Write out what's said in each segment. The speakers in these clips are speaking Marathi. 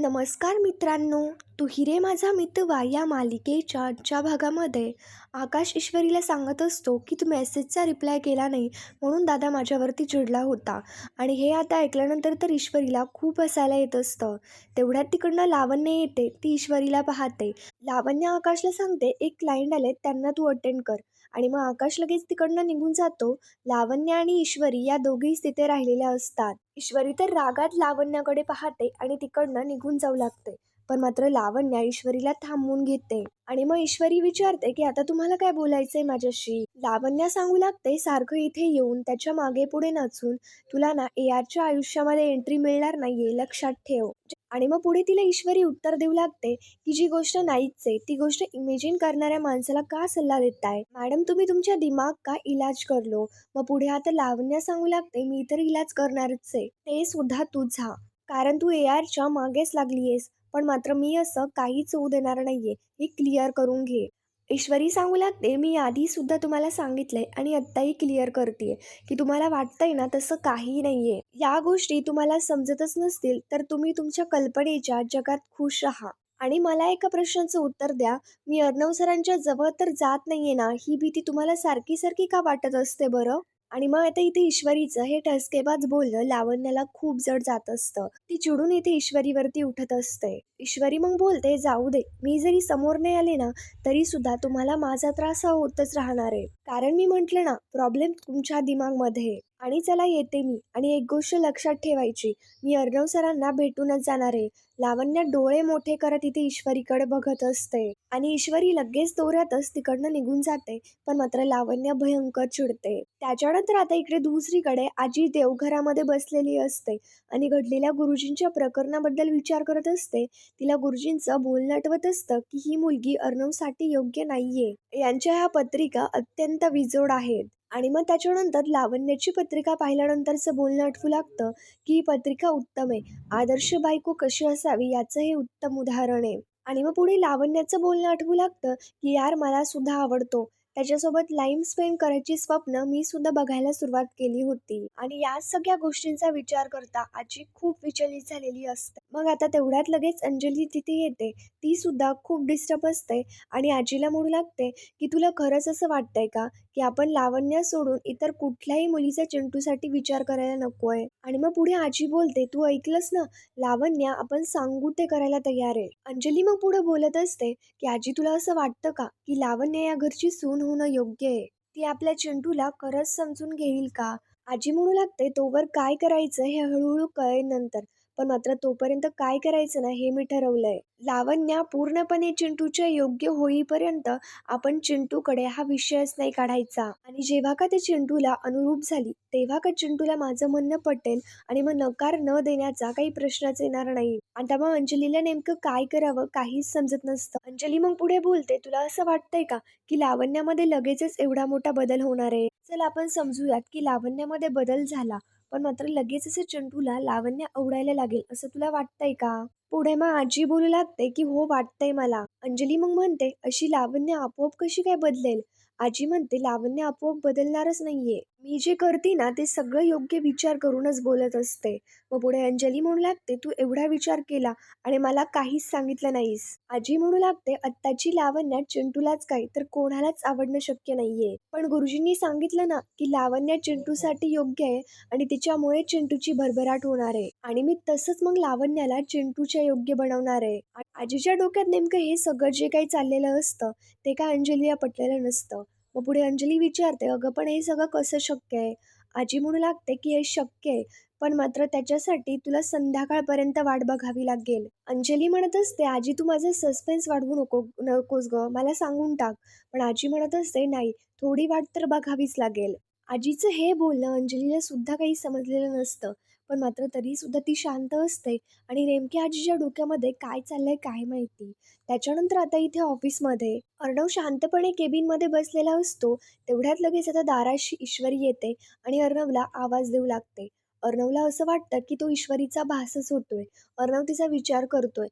नमस्कार मित्रांनो तू हिरे माझा मितवा या मालिकेच्या आजच्या भागामध्ये आकाश ईश्वरीला सांगत असतो की तू मेसेजचा रिप्लाय केला नाही म्हणून दादा माझ्यावरती चिडला होता. आणि हे आता ऐकल्यानंतर तर ईश्वरीला खूप हसायला येत असतं. तेवढ्यात तिकडनं लावण्य येते ती ईश्वरीला पाहते. लावण्य आकाशला सांगते एक क्लायंट आले त्यांना तू अटेंड कर. आणि मग आकाश लगेच तिकडनं निघून जातो. लावण्य आणि ईश्वरी या दोघेही तिथे राहिलेल्या असतात. ईश्वरी तर रागात लावण्याकडे पाहते आणि तिकडनं निघून जाऊ लागते. पण मात्र लावण्या ईश्वरीला थांबवून घेते. आणि मग ईश्वरी विचारते की आता तुम्हाला काय बोलायचंय माझ्याशी? लावण्या सांगू लागते सारखं इथे येऊन त्याच्यामागे पुढे नाचून तुला ना ए आरच्या आयुष्यामध्ये एंट्री मिळणार नाहीये. लक्षात ठेव. आणि मग पुढे तिला ईश्वरी उत्तर देऊ लागते की जी गोष्ट नाहीच आहे ती गोष्ट इमेजिन करणाऱ्या माणसाला का सल्ला देताय? मॅडम तुम्ही तुमच्या दिमाग का इलाज करलो? मग पुढे आता लावण्या सांगू लागते मी तर इलाज करणारच आहे. ते सुद्धा तुझा कारण तू ए आरच्या मागेच लागलीयस पण मात्र मी असं काहीच होऊ देणार नाहीये हे क्लिअर करून घे. ईश्वरी सांगू लागते मी आधीसुद्धा तुम्हाला सांगितलं आहे आणि आत्ताही क्लिअर करते की तुम्हाला वाटतंय ना तसं काही नाही आहे या गोष्टी तुम्हाला समजतच नसतील तर तुम्ही तुमच्या कल्पनेच्या जगात खुश राहा. आणि मला एका प्रश्नाचं उत्तर द्या. मी अर्णव सरांच्या जवळ तर जात नाहीये ना ही भीती तुम्हाला सारखी सारखी का वाटत असते बरं? आणि मग आता इथे ईश्वरीचं हे ठसकेबाज बोलणं लावण्याला खूप जड जात असतं. ती चिडून इथे ईश्वरीवरती उठत असते. ईश्वरी मग बोलते जाऊ दे. मी जरी समोर नाही आले ना तरी सुद्धा तुम्हाला माझा त्रास हा होतच राहणार आहे. कारण मी म्हंटल ना प्रॉब्लेम तुमच्या दिमागमध्ये आणि चला येते मी. आणि एक गोष्ट लक्षात ठेवायची मी अर्णव सरांना भेटूनच जाणार आहे. लावण्य डोळे मोठे करत इथे ईश्वरीकडे बघत असते. आणि ईश्वरी लगेच दोऱ्यातच तिकडनं निघून जाते पण मात्र लावण्य भयंकर चिडते. त्याच्यानंतर आता इकडे दुसरीकडे आजी देवघरामध्ये बसलेली असते आणि घडलेल्या गुरुजींच्या प्रकरणाबद्दल विचार करत असते. तिला गुरुजींचं बोलणं आठवत असतं की ही मुलगी अर्णवसाठी योग्य नाहीये. यांच्या ह्या पत्रिका अत्यंत विजोड आहेत. आणि मग त्याच्यानंतर लावण्याची पत्रिका पाहिल्यानंतरचं बोलणं आठवू लागतं की ही पत्रिका उत्तम आहे. आदर्श बायको कशी असावी याचं हे उत्तम उदाहरण आहे. आणि मग पुढे लावण्याचं बोलणं आठवू लागतं की यार मला सुद्धा आवडतो. त्याच्यासोबत लाईम स्पेंड करायची स्वप्न मी सुद्धा बघायला सुरुवात केली होती. आणि या सगळ्या गोष्टींचा विचार करता आजी खूप विचलित झालेली असते. मग आता तेवढ्यात लगेच अंजली तिथे येते. ती सुद्धा खूप डिस्टर्ब असते आणि आजीला म्हणू लागते की तुला खरंच असं वाटतंय का? की आपण लावण्य सोडून इतर कुठल्याही मुलीचा चिंटूसाठी विचार करायला नकोय. आणि मग पुढे आजी बोलते तू ऐकलंस ना? लावण्य आपण सांगू ते करायला तयार आहे. अंजली मग पुढे बोलत असते की आजी तुला असं वाटतं का? की लावण्य या घरची सून होणं योग्य आहे ती आपल्या चिंटूला खरंच समजून घेईल का? आजी म्हणू लागते तोवर काय करायचं हे हळूहळू कळेल नंतर पण मात्र तोपर्यंत काय करायचं ना हे मी ठरवलंय. लावण्या पूर्णपणे चिंटूच्या योग्य होईपर्यंत आपण चिंटूकडे हा विषयच नाही काढायचा. आणि जेव्हा का ते चिंटूला अनुरूप झाली तेव्हा का चिंटूला माझं म्हणणं पटेल आणि मग नकार न देण्याचा काही प्रश्नच येणार नाही. आता मग अंजलीला नेमकं काय करावं काहीच समजत नसतं. अंजली मग पुढे बोलते तुला असं वाटतंय का की लावण्यामध्ये लगेचच एवढा मोठा बदल होणार आहे? चल आपण समजूयात की लावण्यामध्ये बदल झाला पण मात्र लगेच असं चंटूला लावण्य आवडायला लागेल असं तुला वाटतंय का? पुढे मग आजी बोलू लागते की हो वाटतंय मला. अंजली मग म्हणते अशी लावण्य आपोआप कशी काय बदलेल? आजी म्हणते लावण्य आपोआप बदलणारच नाहीये. मी जे करते ना ते सगळं योग्य विचार करूनच बोलत असते. मग पुढे अंजली म्हणू लागते तू एवढा विचार केला आणि मला काहीच सांगितलं नाहीस. आजी म्हणू लागते आत्ताची लावण्या चिंटूलाच काय तर कोणालाच आवडणं शक्य नाहीये. पण गुरुजींनी सांगितलं ना की लावण्या चिंटूसाठी योग्य आहे आणि तिच्यामुळे चिंटूची भरभराट होणार आहे. आणि मी तसंच मग लावण्याला चिंटूच्या योग्य बनवणार आहे. आजीच्या डोक्यात नेमकं हे सगळं जे काही चाललेलं असतं ते काय अंजलीला पटलेलं नसतं. मग पुढे अंजली विचारते अगं पण हे सगळं कसं शक्य आहे? आजी म्हणू लागते की हे शक्य आहे पण मात्र त्याच्यासाठी तुला संध्याकाळपर्यंत वाट बघावी लागेल. अंजली म्हणत असते आजी तू माझं सस्पेन्स वाढवू नको नकोस ग मला सांगून टाक. पण आजी म्हणत असते नाही थोडी वाट तर बघावीच लागेल. आजीचं हे बोलणं अंजलीला सुद्धा काही समजलेलं नसतं. पण मात्र तरीसुद्धा ती शांत असते. आणि नेमक्या आजीच्या डोक्यामध्ये काय चाललंय काय माहिती? त्याच्यानंतर आता इथे ऑफिसमध्ये अर्णव शांतपणे केबिनमध्ये बसलेला असतो. तेवढ्यात लगेच आता दाराशी ईश्वरी येते आणि अर्णवला आवाज देऊ लागते. अर्णवला असं वाटतं की तो ईश्वरीचा भासच होतोय. अर्णव तिचा विचार करतोय.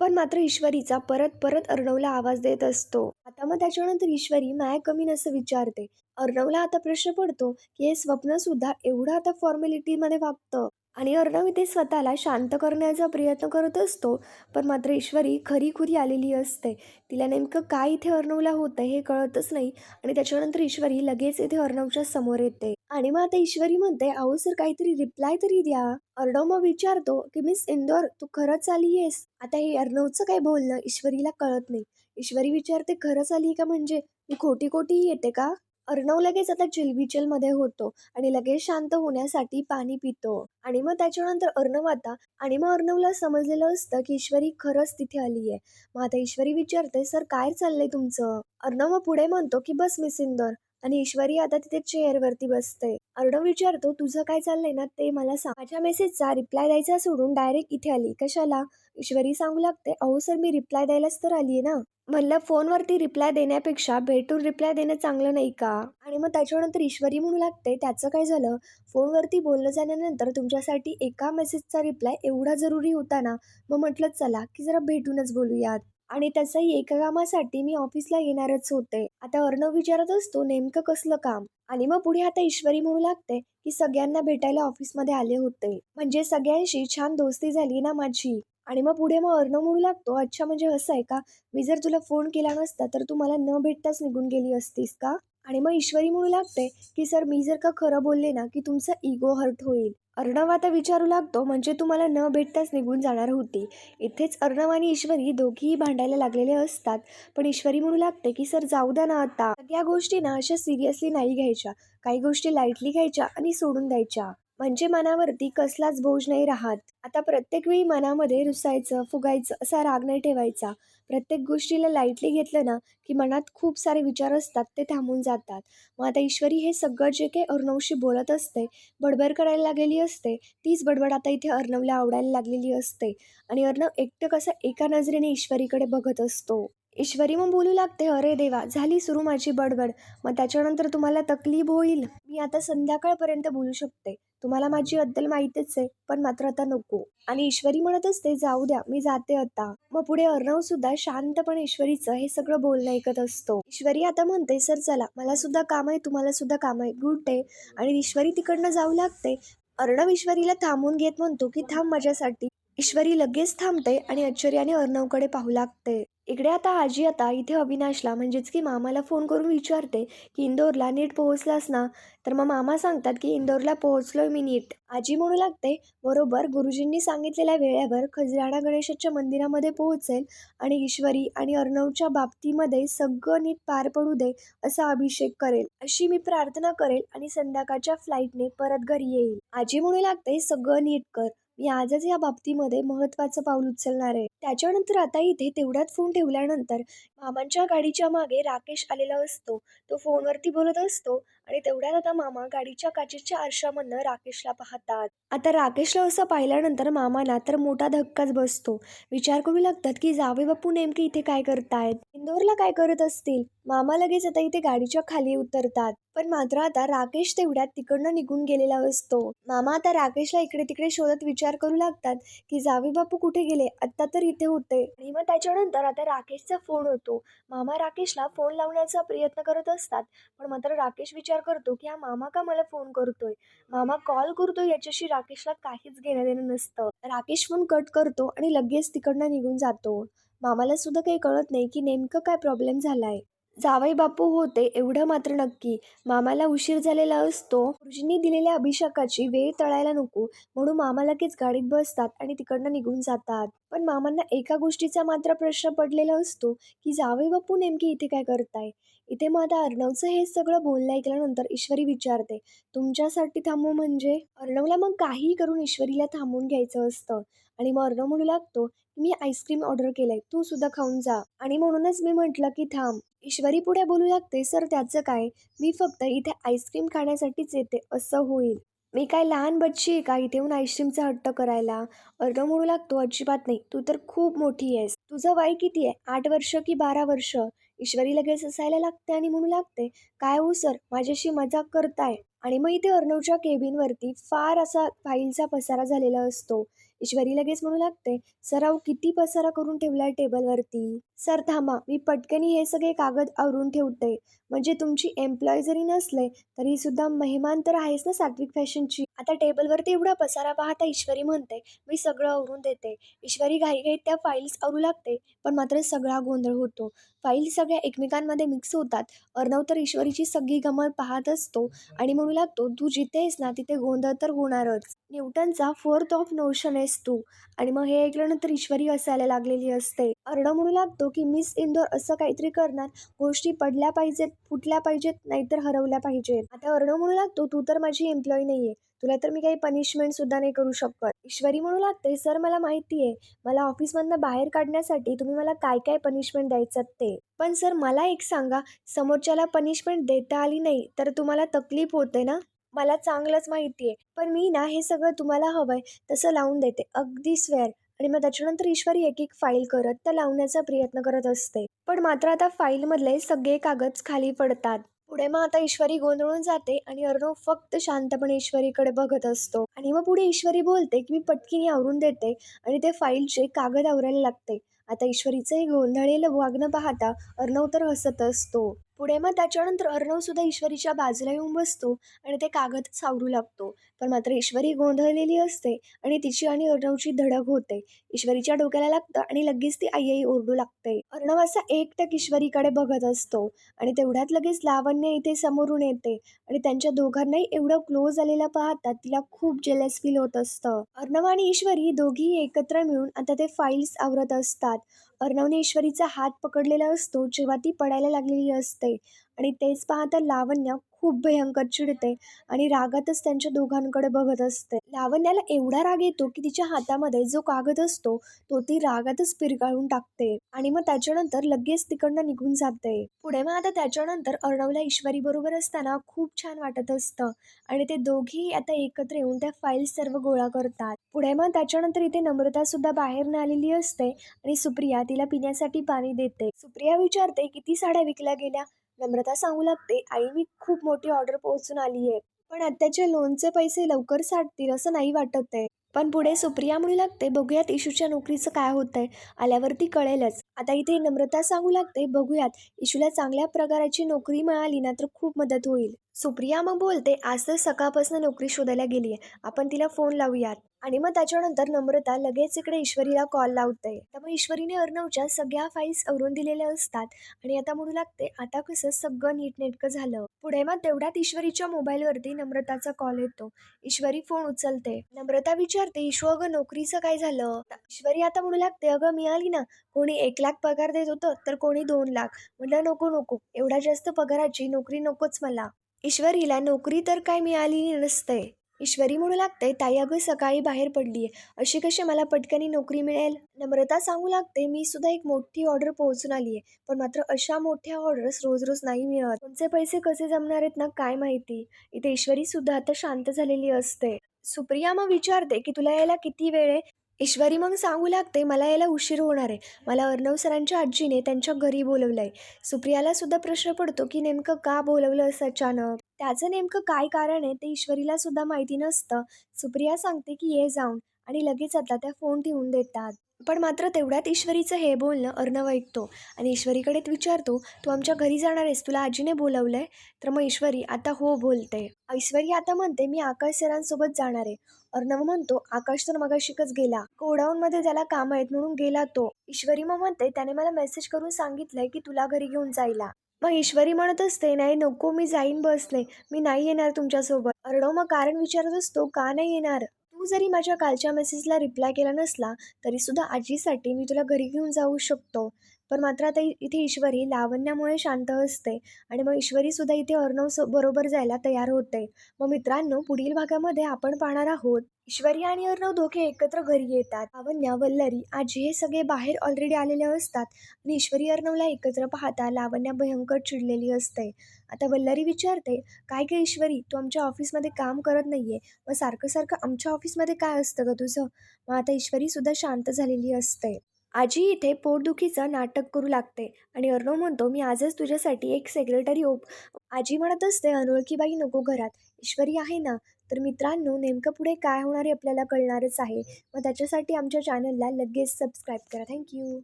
पण मात्र ईश्वरीचा परत परत अर्णवला आवाज देत असतो. आता मग त्याच्यानंतर ईश्वरी माय कमी असं विचारते. अर्णवला आता प्रश्न पडतो की हे स्वप्न सुद्धा एवढं आता फॉर्मॅलिटीमध्ये वागतं? आणि अर्णव इथे स्वतःला शांत करण्याचा प्रयत्न करत असतो पण मात्र ईश्वरी खरीखुरी आलेली असते. तिला नेमकं काय इथे अर्णवला होतं हे कळतच नाही आणि त्याच्यानंतर ईश्वरी लगेच इथे अर्णवच्या समोर येते. आणि मग आता ईश्वरी म्हणते अहो सर काहीतरी रिप्लाय तरी द्या. अर्णव मग विचारतो की मिस इंदोर तू खरंच आली आहेस? आता हे अर्णवचं काय बोलणं ईश्वरीला कळत नाही. ईश्वरी विचारते खरंच आली का? म्हणजे मी खोटी खोटी येते का? अर्णव लगेच आता चिलबिचलमध्ये होतो आणि लगेच शांत होण्यासाठी पाणी पितो. आणि मग त्याच्यानंतर अर्णव आता आणि मग अर्णवला समजलेलं असतं की ईश्वरी खरंच तिथे आली आहे. मग आता ईश्वरी विचारते सर काय चाललंय तुमचं? अर्णव मग पुढे म्हणतो की बस मिस इंदोर आणि ईश्वरी आता तिथे चेअरवरती बसते. अर्णव विचारतो तुझं काय चाललंय ना? ते मला सांग. माझ्या मेसेजचा रिप्लाय द्यायचा सोडून डायरेक्ट इथे आली. कशाला? ईश्वरी सांगू लागते अहो सर मी रिप्लाय द्यायलाच तर आली आहे ना. म्हणलं फोनवरती रिप्लाय देण्यापेक्षा भेटून रिप्लाय देणं चांगलं नाही का? आणि मग त्याच्यानंतर ईश्वरी म्हणू लागते त्याचं काय झालं? फोनवरती बोललं झाल्यानंतर तुमच्यासाठी एका मेसेजचा रिप्लाय एवढा जरुरी होता ना? मग म्हटलं चला की जरा भेटूनच बोलूयात. आणि त्याचंही एका कामासाठी मी ऑफिसला येणारच होते. आता अर्णव विचारत असतो नेमकं कसलं काम? आणि मग पुढे आता ईश्वरी म्हणू लागते की सगळ्यांना भेटायला ऑफिसमध्ये आले होते. म्हणजे सगळ्यांशी छान दोस्ती झाली ना माझी. आणि मग पुढे मग अर्णव म्हणू लागतो अच्छा म्हणजे असं आहे का? मी जर तुला फोन केला नसता तर तू मला न भेटताच निघून गेली असतीस का? आणि मग ईश्वरी म्हणू लागते की सर मी जर का खरं बोलले ना की तुमचा इगो हर्ट होईल. अर्णव आता विचारू लागतो म्हणजे तू मला न भेटताच निघून जाणार होती. इथेच अर्णव आणि ईश्वरी दोघीही भांडायला लागलेले असतात. पण ईश्वरी म्हणू लागते की सर जाऊ द्या ना आता. या गोष्टी ना अशा सिरियसली नाही घ्यायच्या. काही गोष्टी लाईटली घ्यायच्या आणि सोडून द्यायच्या. म्हणजे मनावरती कसलाच बोज नाही राहत. आता प्रत्येक वेळी मनामध्ये रुसायचं फुगायचं असा राग नाही ठेवायचा. प्रत्येक गोष्टीला लाईटली घेतलं ना की मनात खूप सारे विचार असतात ते थांबून जातात. मग आता ईश्वरी हे सगळं जे काही अर्णवशी बोलत असते बडबड करायला लागलेली असते तीच बडबड आता इथे अर्णवला आवडायला लागलेली असते. आणि अर्णव एकटं कसं एका नजरेने ईश्वरीकडे बघत असतो. ईश्वरी मग बोलू लागते अरे देवा झाली सुरू माझी बडबड. मग त्याच्यानंतर तुम्हाला तकलीफ होईल. मी आता संध्याकाळपर्यंत बोलू शकते. तुम्हाला माझी अद्दल माहीतच आहे पण मात्र आता नको. आणि ईश्वरी म्हणत असते जाऊ द्या मी जाते आता. मग पुढे अर्णव सुद्धा शांतपणे ईश्वरीचं हे सगळं बोलणं ऐकत असतो. ईश्वरी आता म्हणते सर चला मला सुद्धा काम आहे तुम्हाला सुद्धा काम आहे. Good day. आणि ईश्वरी तिकडनं जाऊ लागते. अर्णव ईश्वरीला थांबून घेत म्हणतो की थांब माझ्यासाठी. ईश्वरी लगेच थांबते आणि आश्चर्याने अर्णवकडे पाहू लागते. इकडे आता आजी आता इथे अविनाशला म्हणजेच की मामाला फोन करून विचारते की इंदोरला नीट पोहोचलास ना? तर मग मामा सांगतात की इंदोरला पोहोचलोय मी नीट. आजी म्हणू लागते बरोबर गुरुजींनी सांगितलेल्या वेळेवर खजराणा गणेशाच्या मंदिरामध्ये पोहोचेल आणि ईश्वरी आणि अर्णवच्या बाबतीमध्ये सगळं नीट पार पडू दे असा अभिषेक करेल. अशी मी प्रार्थना करेल आणि संध्याकाळच्या फ्लाईटने परत घरी येईल. आजी म्हणू लागते सगळं नीट कर. मी आजच या बाबतीमध्ये महत्त्वाचं पाऊल उचलणार आहे. त्याच्यानंतर आता इथे तेवढ्यात फोन ठेवल्यानंतर मामांच्या गाडीच्या मागे राकेश आलेला असतो. तो फोनवरती बोलत असतो. आणि तेवढ्यात आता मामा गाडीच्या काचेच्या आरशामधनं राकेशला पाहतात. आता राकेशला असं पाहिल्यानंतर मामाला तर मोठा धक्काच बसतो. विचार करू लागतात की जावे बापू नेमके इथे काय करतायत? इंदोरला काय करत असतील? मामा लगेच आता इथे गाडीच्या खाली उतरतात. पण मात्र आता राकेश तेवढ्यात तिकडनं निघून गेलेला असतो. मामा आता राकेशला इकडे तिकडे शोधत विचार करू लागतात की जावे बापू कुठे गेले? आत्ता तर इथे होते. आणि मग त्याच्यानंतर आता राकेशचा फोन होतो. मामा राकेशला फोन लावण्याचा प्रयत्न करत असतात. पण मात्र राकेश विचार करतो की हा मामा का मला फोन करतोय? मामा कॉल करतोय याच्याशी राकेशला काहीच घेणं देणं नसतं. राकेश फोन कट करतो आणि लगेच तिकडनं निघून जातो. मामाला सुद्धा काही कळत नाही की नेमकं काय प्रॉब्लेम झालाय. जावई बापू होते एवढं मात्र नक्की. मामाला उशीर झालेला असतो. गुरुजींनी दिलेल्या अभिषेकाची वेळ तळायला नको. म्हणून मामा लगेच गाडीत बसतात आणि तिकडनं निघून जातात. पण मामांना एका गोष्टीचा मात्र प्रश्न पडलेला असतो की जावई बापू नेमके इथे काय करताय? इथे मग आता अर्णवचं हे सगळं बोलणं ऐकल्यानंतर ईश्वरी विचारते तुमच्यासाठी थांबू म्हणजे? अर्णवला मग काही करून ईश्वरीला थांबून घ्यायचं असतं. आणि मग अर्णव म्हणू लागतो मी आईस्क्रीम ऑर्डर केलंय तू सुद्धा खाऊन जा. आणि म्हणूनच मी म्हटलं की थांब. ईश्वरी पुढे बोलू लागते सर त्याचं काय? मी फक्त इथे आईस्क्रीम खाण्यासाठीच येते असं होईल. मी काय लहान बच्ची आहे का इथे येऊन आईस्क्रीमचा हट्ट करायला? अर्णव म्हणू लागतो अजिबात नाही तू तर खूप मोठी आहेस. तुझं वय किती आहे? आठ वर्ष की बारा वर्ष? ईश्वरी लगेच असायला लागते आणि म्हणू लागते काय हो सर माझ्याशी मजाक करताय. आणि मग इथे अर्णवच्या केबिनवरती फार असा फाईलचा पसारा झालेला असतो. ईश्वरी लगेच म्हणू लागते सर अहो किती पसारा करून ठेवलाय टेबलवरती सर थांबा मी पटकनी हे सगळे कागद आवरून ठेवते. म्हणजे तुमची एम्प्लॉय जरी नसले तरी सुद्धा मेहमान तर आहेस ना सात्विक फॅशनची. आता टेबलवरती एवढा पसारा पाहता ईश्वरी म्हणते मी सगळं आवरून देते. ईश्वरी घाईघाईत त्या फाईल्स आवरू लागते पण मात्र सगळा गोंधळ होतो. फाईल सगळ्या एकमेकांमध्ये मिक्स होतात. अर्णव तर ईश्वरीची सगळी गमत पाहत असतो आणि म्हणू लागतो तू जिथे आहेस ना तिथे गोंधळ तर होणारच. न्यूटनचा फोर्थ ऑफ नोशन आहेस तू. आणि मग हे ऐकल्यानंतर ईश्वरी असायला लागलेली असते. अर्णव म्हणू लागतो की मिस इंदोर असं काहीतरी करणार. गोष्टी पडल्या पाहिजेत फुटल्या पाहिजेत नाहीतर हरवल्या पाहिजेत. आता अर्णव म्हणू लागतो तू तर माझी एम्प्लॉई नाहीये. तुला तर मी काही पनिशमेंट सुद्धा नाही करू शकत. ईश्वरी म्हणू लागते सर मला माहिती आहे. मला ऑफिसमधनं बाहेर काढण्यासाठी तुम्ही मला काय काय पनिशमेंट द्यायचं ते? पण सर मला एक सांगा. समोरच्याला पनिशमेंट देता आली नाही तर तुम्हाला तकलीफ होते ना? मला चांगलंच माहिती आहे. पण मी ना हे सगळं तुम्हाला हवं आहे तसं लावून देते. अगदी स्वेअर आणि मग त्याच्यानंतर ईश्वरी एक एक फाईल करत त्या लावण्याचा प्रयत्न करत असते. पण मात्र आता फाईलमधले सगळे कागद खाली पडतात. पुढे मग आता ईश्वरी गोंधळून जाते आणि अर्णव फक्त शांतपणे ईश्वरीकडे बघत असतो. आणि मग पुढे ईश्वरी बोलते की मी पटकीने आवरून देते. आणि ते फाईलचे कागद आवरायला लागते. आता ईश्वरीचं हे गोंधळलेलं वागणं पाहता अर्णव तर हसत असतो. पुढे मग त्याच्यानंतर अर्णव सुद्धा ईश्वरीच्या बाजूला येऊन बसतो आणि ते कागद सावरू लागतो. पण मात्र ईश्वरी गोंधळलेली असते आणि तिची आणि अर्णवची धडक होते. ईश्वरीच्या डोक्याला लागतं आणि लगेच ती आई आई ओरडू लागते. अर्णव असा एकटक ईश्वरीकडे बघत असतो आणि तेवढ्यात लगेच लावण्य इथे समोरून येते आणि त्यांच्या दोघांनाही एवढं क्लोज आलेलं पाहतात तिला खूप जेलस फील होत असतं. अर्णव आणि ईश्वरी दोघीही एकत्र मिळून आता ते फाईल्स आवरत असतात. अर्णवने ईश्वरीचा हात पकडलेला असतो जेव्हा ती पडायला लागलेली असते. आणि तेच पाहता लावण्या खूप भयंकर चिडते आणि रागातच त्यांच्या दोघांकडे बघत असते. लावण्याला एवढा राग येतो की तिच्या हातामध्ये जो कागद असतो तो ती रागातच पिरगाळून टाकते आणि मग त्याच्यानंतर लगेच तिकडनं निघून जाते. पुढे मग आता त्याच्यानंतर अर्णवला ईश्वरी बरोबर असताना खूप छान वाटत असतं आणि ते दोघेही आता एकत्र येऊन त्या फाईल्स सर्व गोळा करतात. पुढे मग त्याच्यानंतर इथे नम्रता सुद्धा बाहेर आलेली असते आणि सुप्रिया तिला पिण्यासाठी पाणी देते. सुप्रिया विचारते किती साड्या विकल्या गेल्या? नम्रता सांगू लागते आई मी खूप मोठी ऑर्डर पोहोचून आली आहे पण आत्याचे लोनचे पैसे लवकर साठतील असं नाही वाटत आहे. पण पुढे सुप्रिया म्हणू लागते बघूयात इशूच्या नोकरीचं काय होतंय. आल्यावरती कळेलच. आता इथे नम्रता सांगू लागते बघूयात इशूला चांगल्या प्रकाराची नोकरी मिळाली ना तर खूप मदत होईल. सुप्रिया मग बोलते आज तर सकाळपासून नोकरी शोधायला गेली आहे आपण तिला फोन लावूयात. आणि मग त्याच्यानंतर नम्रता लगेच इकडे ईश्वरीला कॉल लावते. तर मग ईश्वरीने अर्णवच्या सगळ्या फाईल्स आवरून दिलेल्या असतात. आणि आता म्हणू लागते आता कसं सगळं नीटनेटकं झालं. पुढे मग तेवढ्यात ईश्वरीच्या मोबाईलवरती नम्रताचा कॉल येतो. ईश्वरी फोन उचलते. नम्रता विचारते ईश्व अगं नोकरीचं काय झालं? ईश्वरी आता म्हणू लागते अगं मिळाली ना कोणी एक लाख पगार देत होतं तर कोणी दोन लाख. म्हटलं नको नको एवढ्या जास्त पगाराची नोकरी नकोच मला. ईश्वरीला नोकरी तर काय मिळाली नसते. ईश्वरी म्हणू लागते ताई अगं सकाळी बाहेर पडली आहे अशी कशी मला पटकनी नोकरी मिळेल? नम्रता सांगू लागते मी सुद्धा एक मोठी ऑर्डर पोहोचून आली आहे पण मात्र अशा मोठ्या ऑर्डर्स रोज रोज नाही मिळत. तुमचे पैसे कसे जमणार आहेत ना काय माहिती? इथे ईश्वरी सुद्धा आता शांत झालेली असते. सुप्रिया मग विचारते की तुला यायला किती वेळ आहे? ईश्वरी मग सांगू लागते मला यायला उशीर होणार आहे. मला अर्णव सरांच्या आजीने त्यांच्या घरी बोलवलं आहे सुप्रियाला सुद्धा प्रश्न पडतो की नेमकं का बोलवलं असं अचानक? त्याचं नेमकं काय कारण आहे ते ईश्वरीला सुद्धा माहिती नसतं. सुप्रिया सांगते की ये जाऊन आणि लगेच आता त्या फोन ठेवून देतात. पण मात्र तेवढ्यात ईश्वरीचं हे बोलणं अर्णव ऐकतो आणि ईश्वरीकडेच विचारतो तू आमच्या घरी जाणार आहेस? तुला आजीने बोलवलंय तर मग ईश्वरी आता हो बोलते. ऐश्वरी आता म्हणते मी आकाश सरांसोबत जाणार आहे. अर्णव म्हणतो आकाश तर मगाशिकच गेला. गोडाऊनमध्ये त्याला काम आहेत म्हणून गेला तो. ईश्वरी मग म्हणते त्याने मला मेसेज करून सांगितलंय की तुला घरी घेऊन जायला. मग ईश्वरी म्हणत असते नाही नको मी जाईन बसले मी नाही येणार तुमच्यासोबत. अर्णव मग कारण विचारत असतो का नाही येणार? तू जरी माझ्या कालच्या मेसेजला रिप्लाय केला नसला तरीसुद्धा आजीसाठी मी तुला घरी घेऊन जाऊ शकतो. पण मात्र आता इथे ईश्वरी लावण्यामुळे शांत असते आणि मग ईश्वरी सुद्धा इथे अर्णव बरोबर जायला तयार होते. मग मित्रांनो पुढील भागामध्ये आपण पाहणार आहोत ईश्वरी आणि अर्णव दोघे एकत्र घरी येतात. लावण्या वल्लरी आजी हे सगळे बाहेर ऑलरेडी आलेले असतात आणि ईश्वरी अर्णवला एकत्र पाहता लावण्या भयंकर चिडलेली असते. आता वल्लरी विचारते काय काय ईश्वरी तू आमच्या ऑफिसमध्ये काम करत नाहीये? मग सारखं सारखं आमच्या ऑफिसमध्ये काय असतं ग तुझं? मग आता ईश्वरी सुद्धा शांत झालेली असते. आजी इथे पोटदुखीचं नाटक करू लागते आणि अर्णव म्हणतो मी आजच तुझ्यासाठी एक सेक्रेटरी ओप आजी म्हणत असते अनोळखी बाई नको घरात. ईश्वरी आहे ना? तर मित्रांनो नेमकं पुढे काय होणार हे आपल्याला कळणारच आहे. मग त्याच्यासाठी आमच्या चॅनलला लगेच सबस्क्राईब करा. थँक्यू